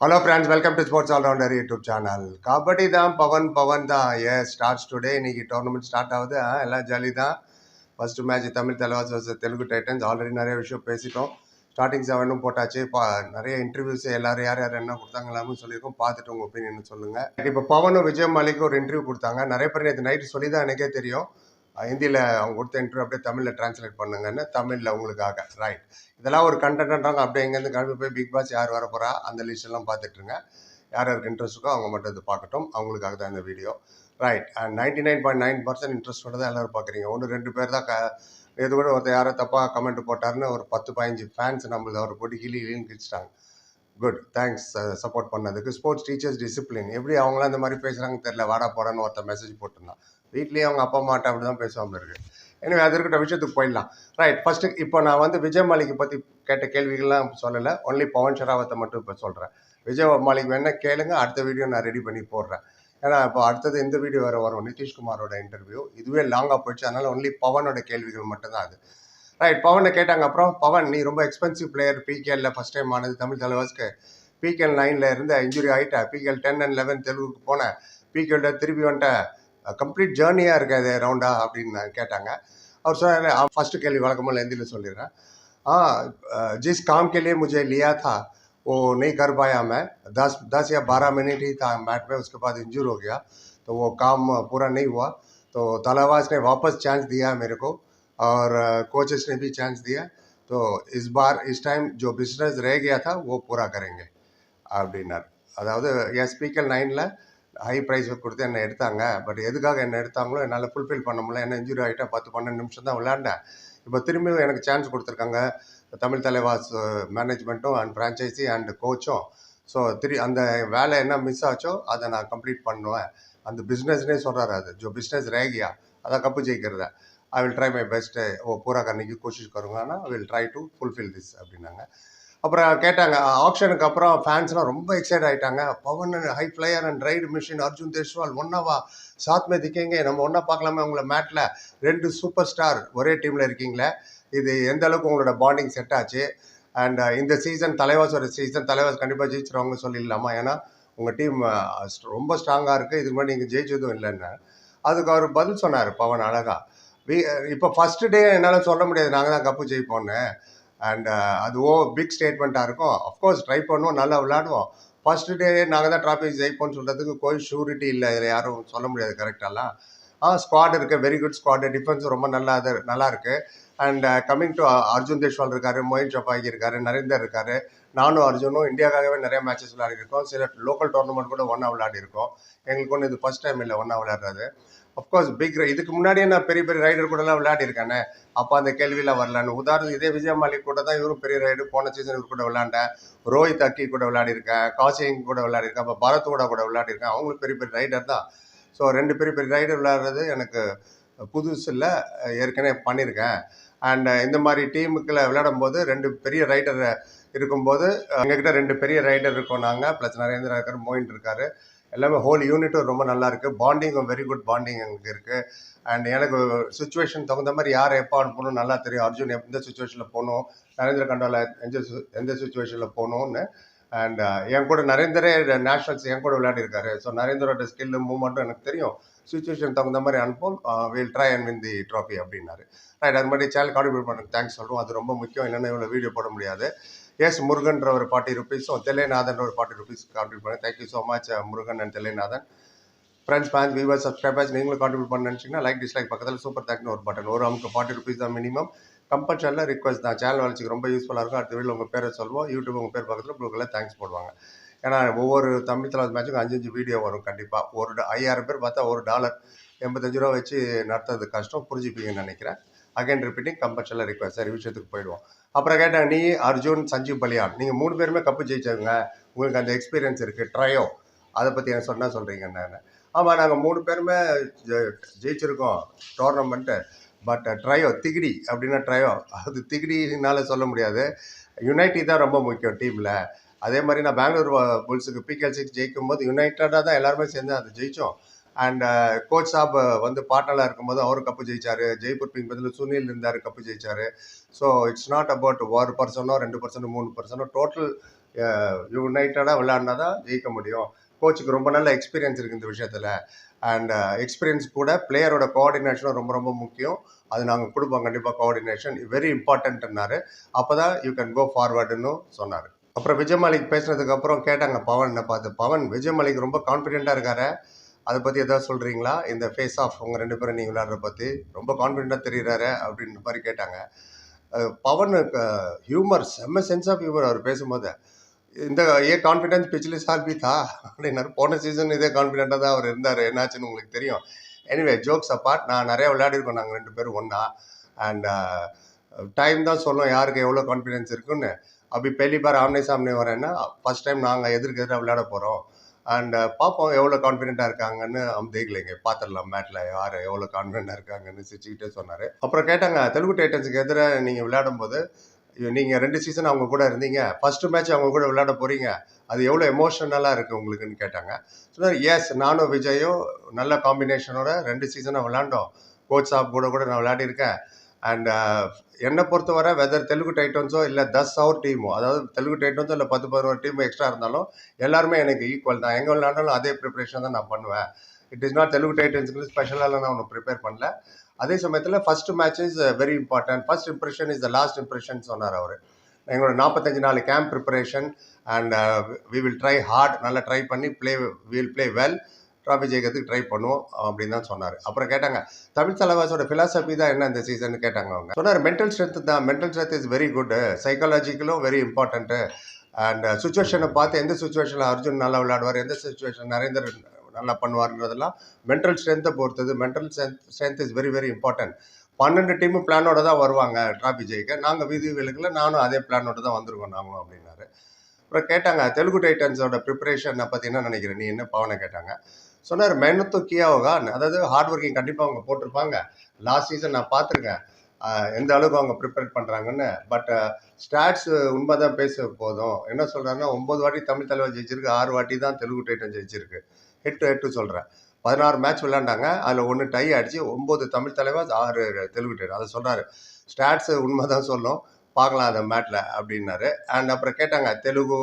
Hello friends welcome to sports allrounder YouTube channel kabaddi தான் பவன் பவன் தான். A starts today இன்னைக்கு tournament start ஆகுது. எல்லாம் ஜாலி தான். First match Tamil Thalaivas Telugu Titans already நிறைய விஷயம் பேசிட்டோம். ஸ்டார்டிங் செவனும் போட்டாச்சு. பா நிறைய இன்டர்வியூஸ் எல்லாரும் யார் யார் என்ன கொடுத்தாங்களான்னு சொல்லியிருக்கோம். பார்த்துட்டு உங்கள் ஒப்பீனியன் சொல்லுங்கள் இப்போ பவனும் விஜய் மாலிக்கு ஒரு இன்டர்வியூ கொடுத்தாங்க. நிறைய பேர் நேற்று நைட்டு சொல்லி தான் எனக்கே தெரியும். ஹிந்தியில் அவங்க கொடுத்த இன்டர்வியூ அப்படியே தமிழில் ட்ரான்ஸ்லேட் பண்ணுங்கன்னு தமிழில் உங்களுக்காக ரைட் இதெல்லாம் ஒரு கண்டென்ட்ன்றாங்க அப்படியே இங்கேருந்து கிளம்பி போய் பிக் பாஸ் யார் வர போகிறா அந்த லிஸ்ட் எல்லாம் பார்த்துட்ருங்க யார் யாருக்கு இன்ட்ரெஸ்ட்டுக்கோ அவங்க மட்டும் இது பார்க்கட்டும். அவங்களுக்காக தான் இந்த video right and ninety nine point nine percent இன்ட்ரெஸ்ட்டோட தான் எல்லோரும் பார்க்குறீங்க. ஒன்று ரெண்டு பேர் தான் க இது கூட ஒருத்தர் யாரோ தப்பாக கமெண்ட் போட்டாருன்னு ஒரு பத்து பதினஞ்சு ஃபேன்ஸ் நம்மளை அவர் போட்டு கிளி கிளின்னு கிழிச்சிட்டாங்க. குட் தேங்க்ஸ் சப்போர்ட் பண்ணதுக்கு. ஸ்போர்ட்ஸ் டீச்சர்ஸ் டிசிப்ளின் எப்படி அவங்களாம் இந்த மாதிரி பேசுகிறாங்க தெரில வாடா போடான்னு ஒருத்தர் மெசேஜ் போட்டிருந்தான். வீட்லேயே அவங்க அப்பா அம்மாட்ட அப்படி தான் பேசுவாங்க இருக்கு. எனவே அது இருக்கிற விஷயத்துக்கு போயிடலாம். ரைட் ஃபஸ்ட்டு இப்போ நான் வந்து விஜய் மாளிகை பற்றி கேட்ட கேள்விகள்லாம் சொல்லலை. ஒன்லி பவன் ஷராவத்தை மட்டும் இப்போ சொல்கிறேன் விஜய் மாலிக் வேணால் கேளுங்க. அடுத்த வீடியோ நான் ரெடி பண்ணி போடுறேன். ஏன்னா இப்போ அடுத்தது இந்த வீடியோ வேறு வரும். நிதிஷ்குமாரோட இன்டர்வியூ இதுவே லாங்காக போயிடுச்சு. அதனால் ஒன்லி பவனோட கேள்விகள் மட்டும்தான் அது. ரைட் பவனை கேட்டாங்க. அப்புறம் பவன் நீ ரொம்ப எக்ஸ்பென்சிவ் பிளேயர் பிகேஎல்ல ஃபஸ்ட் டைம் ஆனது தமிழ் தலைவாஸ்க்கு பிகேஎல் நைனில் இருந்து இன்ஜுரி ஆகிட்ட பிகேஎல் டென் அண்ட் லெவன் தெலுங்குக்கு போனேன் பிகேல திருப்பி வந்துட்டேன் கம்ப்ளீட் ஜேர்னியாக இருக்காது ரவுண்டா அப்படின்னு நான் கேட்டாங்க அவர் சொன்னார் ஃபர்ஸ்ட் கேள்வி வழக்கமாக ஹிந்தியில் சொல்லிடுறேன் हाँ जिस काम के लिए मुझे लिया था वो नहीं कर पाया मैं दस दस या बारह मिनट ही था मैच में उसके बाद इंजूर हो गया तो वो काम पूरा नहीं हुआ तो तलावाज ने वापस चांस दिया मेरे को और कोचेस ने भी चांस दिया तो इस बार इस टाइम जो बिजनेस रह गया था वो पूरा करेंगे அப்படின்னார் அதாவது எஸ்பிக்கல் நைனில் ஹை ப்ரைஸ் கொடுத்து என்னை எடுத்தாங்க. பட் எதுக்காக என்னை எடுத்தாங்களோ என்னால் ஃபுல்ஃபில் பண்ண முடியல. என்ன இன்ஜுரி ஆகிட்டா பத்து பன்னெண்டு நிமிஷம் தான் விளையாண்டேன். இப்போ திரும்பியும் எனக்கு சான்ஸ் கொடுத்துருக்காங்க. தமிழ் தலைவாஸ் மேனேஜ்மெண்ட்டும் அண்ட் ஃப்ரான்ச்சைஸி அண்ட் கோச்சும் ஸோ திரு அந்த வேலை என்ன மிஸ் ஆச்சோ அதை நான் கம்ப்ளீட் பண்ணுவேன். அந்த பிஸ்னஸ்னே சொல்கிறாரு அது. ஜோ பிஸ்னஸ் ரேகியா. அதான் cup ஜெயிக்கிறத. I will try my best ஓ பூரா கண்ணிக்கு கோஷிஷ் கருங்கன்னா I will try to fulfil this அப்படின்னாங்க. அப்புறம் கேட்டாங்க ஆப்ஷனுக்கு அப்புறம் ஃபேன்ஸ்லாம் ரொம்ப எக்ஸைட் ஆகிட்டாங்க Pawan high flyer and raid machine Arjun Deshwal ஒன்னாவா? சாத் மே திக்கேங்க நம்ம ஒன்றா பார்க்கலாமே உங்களை மேட்டில் ரெண்டு சூப்பர் ஸ்டார் ஒரே டீமில் இருக்கீங்களே. இது எந்த அளவுக்கு உங்களோட பாண்டிங் செட் ஆச்சு? அண்ட் uh, இந்த சீசன் தலைவாஸ் ஒரு சீசன் தலைவாஸ் கண்டிப்பாக ஜெயிச்சிருவாங்க சொல்லிடலாமா? ஏன்னா உங்கள் டீம் uh, ரொம்ப ஸ்ட்ராங்காக இருக்குது இதுக்கு முன்னாடி நீங்கள் ஜெயிச்சதும் இல்லைன்னு. அதுக்கு அவர் பதில் சொன்னார் பவன் அழகா. வி இப்போ ஃபஸ்ட்டு டே என்னால் சொல்ல முடியாது. நாங்கள் தான் கப்பு ஜெயிப்போன்னு அண்ட் அது ஓ பிக் ஸ்டேட்மெண்ட்டாக இருக்கும். அஃப்கோர்ஸ் ட்ரை பண்ணுவோம் நல்லா விளாடுவோம் ஃபர்ஸ்ட் டே நாங்கள் தான் ட்ராஃபி ஜெயிப்போம்னு சொல்கிறதுக்கு கோயில் ஷூரிட்டி இல்லை இதில் யாரும் சொல்ல முடியாது கரெக்டாலாம் ஆ ஸ்குவாட் இருக்குது வெரி குட் ஸ்குவாடு டிஃபென்ஸ் ரொம்ப நல்லா இது நல்லா இருக்குது and coming to Arjun Deshwal இருக்கார் மொயின் சப்பாகி இருக்கார் நரேந்தர் இருக்கார். நானும் அர்ஜுனும் இந்தியாக்காகவே நிறைய மேட்சஸ் விளையாடிருக்கோம். சில லோக்கல் டோர்னமெண்ட் கூட ஒன்றா விளையாடிருக்கோம். எங்களுக்கு ஒன்று இது ஃபர்ஸ்ட் டைம் இல்லை ஒன்றா விளையாடுறது. அஃப்கோர்ஸ் பிக் இதுக்கு முன்னாடியே நான் பெரிய பெரிய ரைடர் கூடலாம் விளையாடிருக்கேனே. அப்போ அந்த கேள்வியெலாம் வரலான்னு. உதாரணத்துக்கு இதே விஜய் மாலிக் கூட தான் இவரும் பெரிய ரைடு போன சீசன் இவர் கூட விளையாண்டேன். ரோஹித் அக்கி கூட விளையாடிருக்கேன். காசிங் கூட விளையாடிருக்கேன். அப்போ பரத் கூட கூட விளையாடிருக்கேன். அவங்களும் பெரிய பெரிய ரைடர் தான். ஸோ ரெண்டு பெரிய பெரிய ரைடர் விளையாடுறது எனக்கு புதுசில் ஏற்கனவே பண்ணியிருக்கேன் அண்ட் இந்த மாதிரி டீமுக்குள்ள விளையாடும் போது ரெண்டு பெரிய ரைடரை இருக்கும்போது எங்ககிட்ட ரெண்டு பெரிய ரைடர் இருக்கோம் நாங்கள் ப்ளஸ் நரேந்திரா இருக்கார் மோயின் இருக்காரு. எல்லாமே ஹோல் யூனிட்டும் ரொம்ப நல்லா இருக்குது பாண்டிங்கும் வெரி குட் பாண்டிங் எங்களுக்கு இருக்குது அண்ட் எனக்கு சுச்சுவேஷன் தகுந்த மாதிரி யார் எப்போ அனுப்பணும் நல்லா தெரியும். அர்ஜுன் எந்த சுச்சுவேஷனில் போகணும். நரேந்திர கண்டால எந்த எந்த சுச்சுவேஷனில் போகணும்னு. அண்ட் என் கூட நரேந்திரே நேஷனல்ஸ் என் கூட விளையாடிருக்காரு. ஸோ நரேந்திரோட ஸ்கில்லு மூவ்மெண்ட்டும் எனக்கு தெரியும். சுச்சுவேஷன் தகுந்த மாதிரி அனுப்போம். Will try and win the trophy அப்படின்னாரு. ரைட் அது மாதிரி சேனல் கான்ட்ரிபியூட் பண்ண தேங்க்ஸ் சொல்கிறோம் அது ரொம்ப முக்கியம். இல்லைன்னா இவ்வளோ வீடியோ போட முடியாது. எஸ் முருகன்ற ஒரு ஃபார்ட்டி ருபீஸும் தெல்லைநாதன் ஒரு ஃபார்ட்டி ருபீஸ் கான்ட்ரிபியூட் பண்ணேன் thank you so much Murugan and Thellainathan. Friends fans viewers subscribers நீங்களும் கான்ட்ரிபியூட் பண்ண நினச்சிங்கன்னா லைக் டிஸ்லைக் பக்கத்தில் சூப்பர் தேங்க்னு ஒரு பட்டன் ஒரு அமுக்கு ஃபார்ட்டி ருபீஸ் தான் மினிமம் கம்பல்சரியில் ரிக்வஸ்ட் தான். சேனல் வளர்ச்சிக்கு ரொம்ப யூஸ்ஃபுல்லாக இருக்கும். அடுத்த வீடியோ உங்கள் பேரை சொல்லுவோம் யூடியூப் உங்கள் பேர் பக்கத்தில் ப்ளூக்கில் தேங்க்ஸ் போடுவாங்க. ஏன்னா ஒவ்வொரு தமிழ் தலைவர் மேட்சுக்கும் அஞ்சு அஞ்சு வீடியோ வரும் கண்டிப்பாக ஒரு ஐயாயிரம் பேர் பார்த்தா ஒரு டாலர் எண்பத்தஞ்சு ரூபா வச்சு நடத்துறது கஷ்டம். புரிஞ்சுப்பீங்கன்னு நினைக்கிறேன். அகைன் ரிப்பீட்டிங் கம்பல்சரியில் ரிக்வஸ்ட் சரி விஷயத்துக்கு போயிடுவோம். அப்புறம் கேட்டேன் நீ அர்ஜுன் சஞ்சீவ் பலியான் நீங்கள் மூணு பேருமே கப்பு ஜெயிச்சவங்க உங்களுக்கு அந்த எக்ஸ்பீரியன்ஸ் இருக்குது ட்ரையோ அதை பற்றி என்ன சொன்னால் சொல்கிறீங்க நான் ஆமாம் நாங்கள் மூணு பேருமே ஜெயிச்சிருக்கோம் டோர்னமெண்ட்டு பட் ட்ரையோ திகிடி அப்படின்னா ட்ரையோ அது திகிடினால சொல்ல முடியாது. யுனைட்டி தான் ரொம்ப முக்கியம் டீமில் அதே மாதிரி நான் பெங்களூர் புல்ஸுக்கு பிகேஎல் சிக்ஸ் ஜெயிக்கும் போது யுனைட்டடாக தான் எல்லாருமே சேர்ந்து அதை ஜெயித்தோம் அண்ட் கோச் uh, சாப் uh, வந்து பார்ட்னராக இருக்கும்போது அவரும் கப்பு ஜெயிச்சார். ஜெய்ப்பூர் பிங் பதில் சுனில் இருந்தார் கப்பு ஜெயிச்சார். ஸோ இட்ஸ் நாட் அபவுட் ஒரு பர்சனோ ரெண்டு பர்சனோ மூணு பர்சனோ டோட்டல் யுனைட்டடாக விளையாடினா தான் ஜெயிக்க முடியும். கோச்சுக்கு ரொம்ப நல்ல எக்ஸ்பீரியன்ஸ் இருக்குது இந்த விஷயத்தில். அண்ட் எக்ஸ்பீரியன்ஸ் கூட பிளேயரோட கோஆர்டினேஷனும் ரொம்ப ரொம்ப முக்கியம். அது நாங்கள் கொடுப்போம். கண்டிப்பாக கோஆர்டினேஷன் வெரி இம்பார்ட்டன்ட்னாரு அப்போ தான் யூ கேன் கோ ஃபார்வர்டுன்னு சொன்னார். அப்புறம் விஜய் மாலிக் பேசுனதுக்கப்புறம் கேட்டாங்க பவனை பார்த்து. பவன் விஜய் மாலிக் ரொம்ப கான்ஃபிடென்ட்டாக இருக்காரு. அதை பற்றி எதாவது சொல்கிறீங்களா இந்த ஃபேஸ் ஆஃப் உங்கள் ரெண்டு பேரும் நீங்கள் விளையாடுற பற்றி ரொம்ப கான்ஃபிடென்ட்டாக தெரிகிறாரு அப்படின்ற மாதிரி கேட்டாங்க. பவன் ஹியூமர் செம்ம சென்ஸ் ஆஃப் ஹியூமர் அவர் பேசும்போது இந்த ஏ கான்ஃபிடென்ஸ் பிச்சிலி சால் பி அப்படின்னாரு. போன சீசன் இதே கான்ஃபிடென்ட்டாக தான் அவர் இருந்தார். என்னாச்சுன்னு உங்களுக்கு தெரியும். எனிவே ஜோக்ஸ் அப்பார்ட் நான் நிறையா விளையாடிருக்கோம் நாங்கள் ரெண்டு பேரும் ஒன்றா அண்ட் டைம் தான் சொல்லும் யாருக்கு எவ்வளோ கான்ஃபிடென்ஸ் இருக்குன்னு. அப்படி பெரிய பார் ஆம்னே சாம்னே வரேன்னா ஃபர்ஸ்ட் டைம் நாங்கள் எதிர்க்கு எதிராக விளையாட போகிறோம் அண்ட் uh, பார்ப்போம் எவ்வளோ கான்ஃபிடென்ட்டாக இருக்காங்கன்னு அவங்க தேக்கலைங்க பார்த்துடலாம் மேட்டில் யார் எவ்வளோ கான்ஃபிடென்ட்டாக இருக்காங்கன்னு சிரிச்சுக்கிட்டே சொன்னார். அப்புறம் கேட்டாங்க தெலுங்கு டைட்டன்ஸுக்கு எதிராக நீங்கள் விளையாடும்போது நீங்கள் ரெண்டு சீசன் அவங்க கூட இருந்தீங்க. ஃபஸ்ட்டு மேட்ச் அவங்க கூட விளையாட போகிறீங்க அது எவ்வளோ எமோஷனலாக இருக்குது உங்களுக்குன்னு கேட்டாங்க. சொன்னார் எஸ் நானும் விஜயும் நல்ல காம்பினேஷனோட ரெண்டு சீசனாக விளாண்டோம் கோச் சாப் கூட கூட நான் விளையாடிருக்கேன். அண்ட் uh, என்னை பொறுத்தவரை வெதர் தெலுங்கு டைட்டன்ஸோ இல்லை தஸ் அவர் டீமோ அதாவது தெலுங்கு டைட்டன்ஸோ இல்லை பத்து பதினோரு டீம் எக்ஸ்ட்ரா இருந்தாலும் எல்லாருமே எனக்கு ஈக்குவல் தான். எங்கே விளையாண்டாலும் அதே ப்ரிப்பரேஷன் தான் நான் பண்ணுவேன். இட் இஸ் நாட் தெலுங்கு டைட்டன்ஸுக்கு ஸ்பெஷலாக நான் ஒன்று ப்ரிப்பேர் பண்ணல. அதே சமயத்தில் first match is very important first impression is the last impression சொன்னார் அவர். எங்களோட நாற்பத்தஞ்சு நாலு camp preparation and we will try hard நல்லா ட்ரை பண்ணி play will play well trophy ஜெயிக்கிறதுக்கு ட்ரை பண்ணுவோம் அப்படின்னு தான் சொன்னார். அப்புறம் கேட்டாங்க தமிழ் தலைவாசோட ஃபிலாசபி தான் என்ன இந்த சீசன் கேட்டாங்க அவங்க. சொன்னார் மென்டல் ஸ்ட்ரென்த் தான் mental strength is very good சைக்காலஜிக்கலும் very important and சுச்சுவேஷனை பார்த்து எந்த சுச்சுவேஷனில் அர்ஜுன் நல்லா விளையாடுவார் எந்த சுச்சுவேஷன் நரேந்தர் நல்லா பண்ணுவார்ன்றதெல்லாம் மென்டல் ஸ்ட்ரென்த்தை பொறுத்தது. Mental strength strength is very very important பன்னெண்டு டீமு பிளானோட தான் வருவாங்க டிராஃபி ஜெயிக்க. நாங்கள் வீதி விலக்கில் நானும் அதே பிளானோட தான் வந்திருக்கோம் நாங்களும் அப்படின்னாரு. அப்புறம் கேட்டாங்க தெலுங்கு டைட்டன்ஸோட ப்ரிப்பரேஷனை பற்றி என்ன நினைக்கிறேன் நீ என்ன பவனை கேட்டாங்க? சொன்னார் மெனத்து கியாவோகான் அதாவது ஹார்ட் ஒர்க்கிங் கண்டிப்பாக அவங்க போட்டிருப்பாங்க. லாஸ்ட் சீசன் நான் பார்த்துருக்கேன். எந்த அளவுக்கு அவங்க ப்ரிப்பேர் பண்ணுறாங்கன்னு பட் ஸ்டாட்ஸ் உண்மை தான் பேச போதும். என்ன சொல்கிறாங்கன்னா ஒம்பது வாட்டி தமிழ் தலைவர் ஜெயிச்சிருக்கு ஆறு வாட்டி தான் தெலுங்கு டைட்டன் ஜெயிச்சிருக்கு. ஹெட் டு ஹெட்டு சொல்கிறேன் பதினாறு மேட்ச் விளையாண்டாங்க. அதில் ஒன்று டை அடித்து ஒம்பது தமிழ் தலைவர் ஆறு தெலுங்கு டைட்டன் அதை சொல்கிறாரு ஸ்டாட்ஸ் உண்மை தான் சொல்லும். பார்க்கலாம் அந்த மேட்டில் அப்படின்னாரு. அண்ட் அப்புறம் கேட்டாங்க Telugu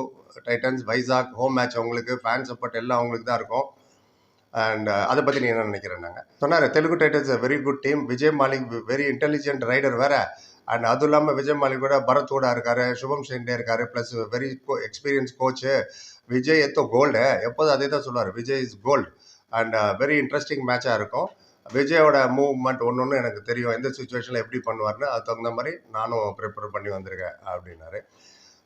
Titans Vizag home match அவங்களுக்கு ஃபேன் சப்போர்ட் எல்லாம் அவங்களுக்கு தான் இருக்கும். அண்ட் uh, அதை பற்றி நீ என்ன நினைக்கிறேன்னாங்க? சொன்னார் Telugu Titans very good team Vijay Malik very intelligent raider வேற. அண்ட் அதுவும் இல்லாமல் விஜய் மாலிக் கூட பரத் கூட இருக்காரு சுபம் ஷெண்டே இருக்காரு plus very experience coach Vijay எத்தோ gold எப்போதும் அதே தான் சொல்லுவார். Vijay is gold and very interesting மேட்சாக இருக்கும். விஜயோட மூவ்மெண்ட் ஒன்று ஒன்று எனக்கு தெரியும். எந்த சுச்சுவேஷனில் எப்படி பண்ணுவார்னு அதுக்கு தகுந்த மாதிரி நானும் ப்ரிப்பேர் பண்ணி வந்திருக்கேன் அப்படின்னாரு.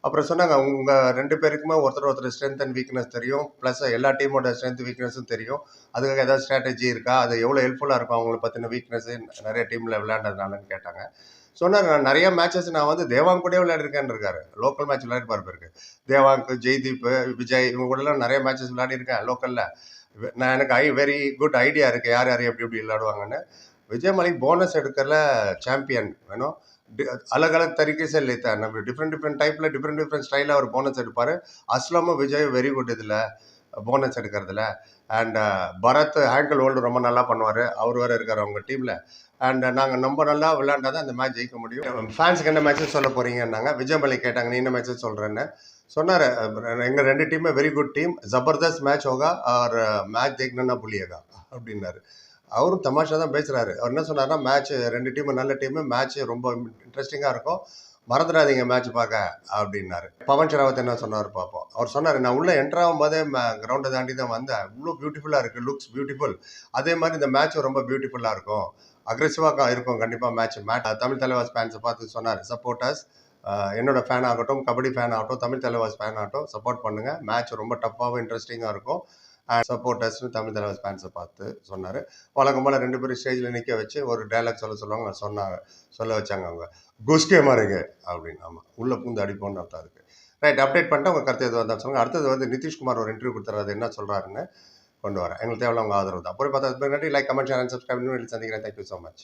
அப்புறம் சொன்னாங்க உங்கள் ரெண்டு பேருக்குமே ஒருத்தர் ஒருத்தர் ஸ்ட்ரென்த் அண்ட் வீக்னஸ் தெரியும். ப்ளஸ் எல்லா டீமோட ஸ்ட்ரென்த் வீக்னஸும் தெரியும். அதுக்காக ஏதாவது ஸ்ட்ராட்டஜி இருக்கா? அது எவ்வளோ ஹெல்ப்ஃபுல்லாக இருக்கும் அவங்கள பற்றின வீக்னஸ் நிறைய டீமில் விளையாண்டதுனாலன்னு கேட்டாங்க. சொன்னார் நான் நிறைய மேட்சஸ் நான் வந்து தேவாங்க கூட விளையாடிருக்கேன்னு இருக்காரு. லோக்கல் மேட்ச் விளையாடிப்பார் இருக்கு தேவாங்க் ஜெய்தீப் விஜய் இவங்க கூடலாம் நிறைய மேட்சஸ் விளையாடிருக்கேன் லோக்கலில் நான் எனக்கு ஐ வெரி குட் ஐடியா இருக்குது யார் யார் எப்படி எப்படி விளையாடுவாங்கன்னு. விஜய் மலிக் போனஸ் எடுக்கிறல சாம்பியன் வேணும். अलग अलग तरीके से लेता है நம்ம டிஃப்ரெண்ட் டிஃப்ரெண்ட் டைப்பில் டிஃப்ரெண்ட் டிஃப்ரெண்ட் ஸ்டைலில் அவர் போனஸ் எடுப்பார் அஸ்லமும் விஜய் வெரி குட் இதில் போனஸ் எடுக்கிறதுல அண்ட் பரத் ஹேங்கிள் ஹோல்டு ரொம்ப நல்லா பண்ணுவார் அவர் வேறு இருக்கார் அவங்க டீமில் அண்ட் நாங்கள் ரொம்ப நல்லா விளையாண்டா தான் இந்த மேட்ச் ஜெயிக்க முடியும் ஃபேன்ஸுக்கு என்ன மேட்சஸ் சொல்ல போகிறீங்கன்னாங்க விஜய் மலிக் கேட்டாங்க நீ என்ன மேட்சஸ் சொல்கிறேன்னு சொன்னார் எங்கள் ரெண்டு டீமே வெரி குட் டீம் ஜபர்தஸ்த் மேட்ச் ஹோகா ஆர் மேட்ச் தேக்கணும்னா புள்ளியேகா அப்படின்னாரு அவரும் தமாஷா தான் பேசுகிறாரு அவர் என்ன சொன்னார்னா மேட்ச் ரெண்டு டீமும் நல்ல டீமு மேட்ச் ரொம்ப இன்ட்ரெஸ்டிங்காக இருக்கும். மறந்துடாதீங்க மேட்ச் பார்க்க அப்படின்னாரு. பவன் ஷராவத் என்ன சொன்னார் பார்ப்போம் அவர் சொன்னார் நான் உள்ளே என்ட்ரு ஆகும்போதே கிரவுண்டை தாண்டி தான் வந்தேன். இவ்வளோ பியூட்டிஃபுல்லாக இருக்குது லுக்ஸ் பியூட்டிஃபுல் அதே மாதிரி இந்த மேட்ச்சும் ரொம்ப பியூட்டிஃபுல்லாக இருக்கும். அக்ரெசிவாக இருக்கும். கண்டிப்பாக மேட்ச் மேட்ச் தமிழ் தலைவாஸ் ஃபேன்ஸை பார்த்து சொன்னார் சப்போர்ட்டர்ஸ் என்னோட ஃபேன் ஆகட்டும் கபடி ஃபேன் ஆகட்டும் தமிழ் தலைவாஸ் ஃபேன் ஆகட்டும் சப்போர்ட் பண்ணுங்கள் மேட்ச் ரொம்ப டஃப்பாகவும் இன்ட்ரெஸ்டிங்காக இருக்கும். சப்போர்ட்டர்ஸ்னு தமிழ் தலைவர் ஃபேன்ஸை பார்த்து சொன்னார். வழக்கம் போல் ரெண்டு பேரும் ஸ்டேஜில் நிற்க வச்சு ஒரு டைலாக் சொல்ல சொல்லுவாங்க சொன்னாங்க சொல்ல வச்சாங்க அவங்க. குஸ்கே மாறுங்க அப்படின்னு. ஆமாம் உள்ளே பூந்து அடிப்போம்னு அர்த்தம் இருக்குது ரைட் அப்டேட் பண்ணிட்டு உங்கள் கருத்து எதுவாக வந்தால் சொல்லுங்கள் அடுத்தது வந்து நிதிஷ்குமார் ஒரு இன்டர்வியூ கொடுத்துறாரு அது என்ன சொல்கிறாருன்னு கொண்டு வரேன். எங்களுக்கு தேவையில்ல உங்கள் ஆதரவு தான். அப்புறம் பார்த்தா நன்றி like comment share and subscribe பண்ணி சந்திக்கிறேன். Thank you so much